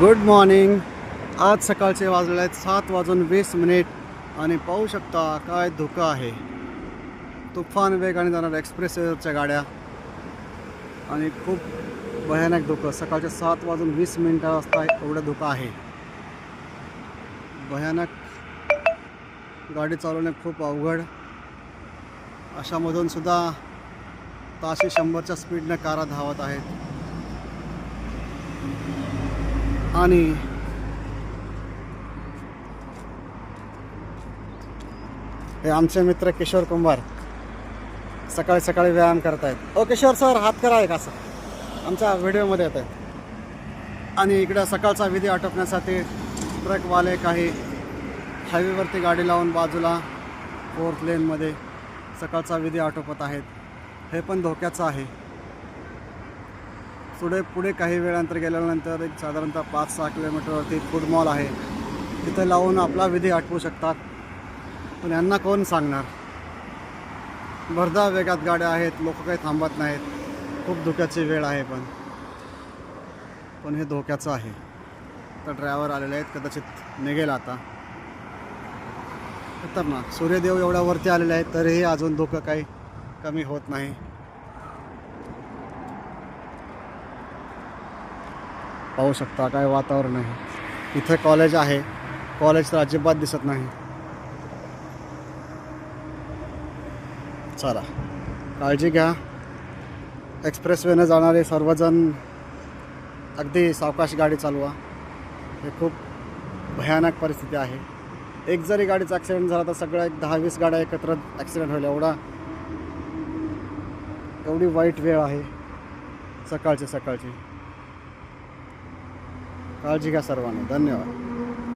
Good morning आज सकाळचे वाजले आहेत सात वाजून वीस मिनिट आणि पाहू शकता काय धोका आहे. तुफान वेगाने जाणाऱ्या एक्सप्रेसच्या गाड्या आणि खूप भयानक धुकं. सकाळचे सात वाजून वीस मिनिटं वाजता एवढं धोका आहे. भयानक गाडी चालवणे खूप अवघड. अशामधून सुद्धा ताशी शंभरच्या स्पीडनं कारा धावत आहेत. आणि हे आमचे मित्र किशोर कुंभार सकाळी सकाळी व्यायाम करतायत. ओ किशोर सर हात करा एक असं. आमच्या व्हिडिओमध्ये येत आहे आणि इकडं सकाळचा विधी आटोपण्यासाठी ट्रकवाले काही हायवेवरती गाडी लावून बाजूला फोर्थ लेनमध्ये सकाळचा विधी आटोपत आहेत. हे पण धोक्याचं आहे. पुढे पुढे काही वेळानंतर गेल्यानंतर एक साधारणतः पाच सहा किलोमीटरवरती फूड मॉल आहे. तिथे लावून आपला विधी आटवू शकतात. पण यांना कोण सांगणार? भरधा वेगात गाड्या आहेत लोक काही थांबत नाहीत. खूप धोक्याची वेळ आहे पण. पण हे धोक्याचं आहे. तर ड्रायव्हर आलेले आहेत कदाचित निघेल आता. खतरनाक. सूर्यदेव एवढ्या वरती आलेले आहेत तरीही अजून धोकं काही कमी होत नाही. पाहू शकता काय वातावरण आहे. इथे कॉलेज आहे. कॉलेज तर अजिबात दिसत नाही. चला काळजी घ्या. एक्सप्रेसवेनं जाणारे सर्वजण अगदी सावकाश गाडी चालवा. हे खूप भयानक परिस्थिती आहे. एक जरी गाडीचा ॲक्सिडेंट झाला तर सगळ्या एक दहा वीस गाड्या एकत्र ॲक्सिडेंट होईल. एवढा एवढी वाईट वेळ आहे. सकाळची सकाळची. काळजी घ्या सर्वांनी धन्यवाद